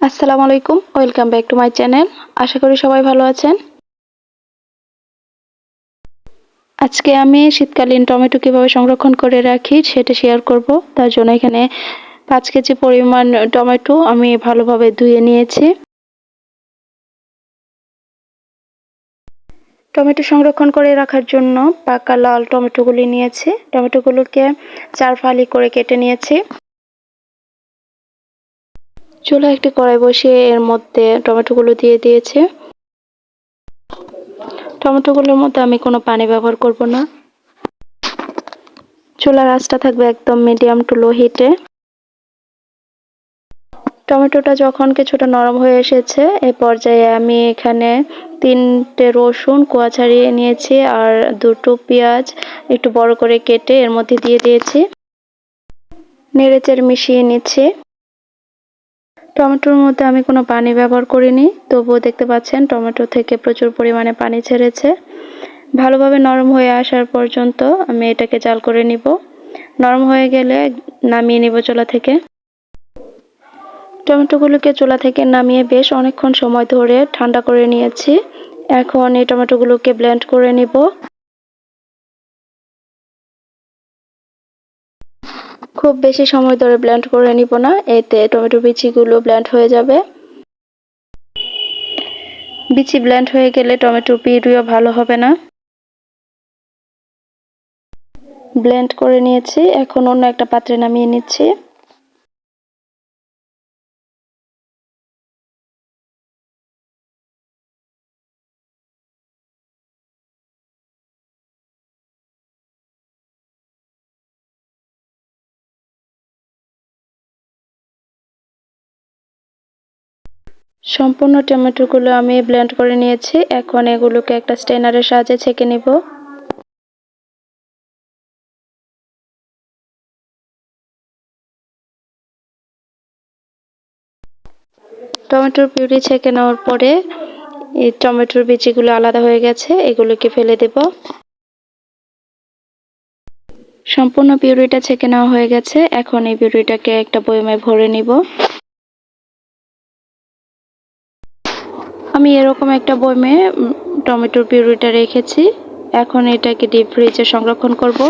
আসসালামু আলাইকুম, welcome back to my channel. আশা করি সবাই ভালো আছেন। আজকে আমি শীতকালীন টমেটো কীভাবে সংরক্ষণ করে রাখি সেটা শেয়ার করব। তার জন্য এখানে পাঁচ কেজি পরিমাণ টমেটো আমি ভালোভাবে ধুয়ে নিয়েছি। টমেটো সংরক্ষণ করে রাখার জন্য পাকা লাল টমেটোগুলি নিয়েছি। টমেটোগুলোকে চার ফালি করে কেটে নিয়েছি। চুলা একটি কড়াই বসিয়ে এর মধ্যে টমেটোগুলো দিয়ে দিয়েছে। টমেটোগুলোর মধ্যে আমি কোনো পানি ব্যবহার করব না। চুলার আঁচটা থাকবে একদম মিডিয়াম টু লো হিটে টমেটোটা যখন কিছুটা নরম হয়ে এসেছে, এ পর্যায়ে আমি এখানে তিনটে রসুন কোয়া ছাড়িয়ে নিয়েছি আর দুটো পেঁয়াজ একটু বড় করে কেটে এর মধ্যে দিয়ে দিয়েছি। নেড়েচেড়ে মিশিয়ে নিচ্ছি। টমেটোর মধ্যে আমি কোনো পানি ব্যবহার করিনি। তবুও দেখতে পাচ্ছেন টমেটো থেকে প্রচুর পরিমাণে পানি ছেড়েছে। ভালোভাবে নরম হয়ে আসার পর্যন্ত আমি এটাকে জাল করে নিব। নরম হয়ে গেলে নামিয়ে নিব চুলা থেকে। টমেটোগুলোকে চুলা থেকে নামিয়ে বেশ অনেকক্ষণ সময় ধরে ঠান্ডা করে নিয়েছি। এখন এই টমেটোগুলোকে ব্লেন্ড করে নিব। খুব বেশি সময় ধরে ব্লেন্ড করে নিব না, এতে টমেটো বিচিগুলো ব্লেন্ড হয়ে যাবে। বিচি ব্লেন্ড হয়ে গেলে টমেটো পিউরিও ভালো হবে না। ব্লেন্ড করে নিয়েছি, এখন অন্য একটা পাত্রে নামিয়ে নিচ্ছি। সম্পূর্ণ টমেটোগুলো আমি ব্লেন্ড করে নিয়েছি। এখন এগুলোকে একটা স্টেনারের সাহায্যে ছেঁকে নিব। টমেটোর পিউরি ছেঁকে নেওয়ার পরে এই টমেটোর বিচিগুলো আলাদা হয়ে গেছে, এগুলোকে ফেলে দেব। সম্পূর্ণ পিউরিটা ছেঁকে নেওয়া হয়ে গেছে। এখন এই পিউরিটাকে একটা বয়মে ভরে নিব। আমি এরকম একটা বয়মে টমেটোর পিউরিটা রেখেছি। এখন এটাকে ডিপ ফ্রিজে সংরক্ষণ করব।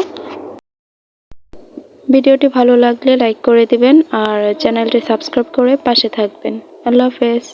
ভিডিওটি ভালো লাগলে লাইক করে দিবেন আর চ্যানেলটি সাবস্ক্রাইব করে পাশে থাকবেন। আল্লাহ হাফেজ।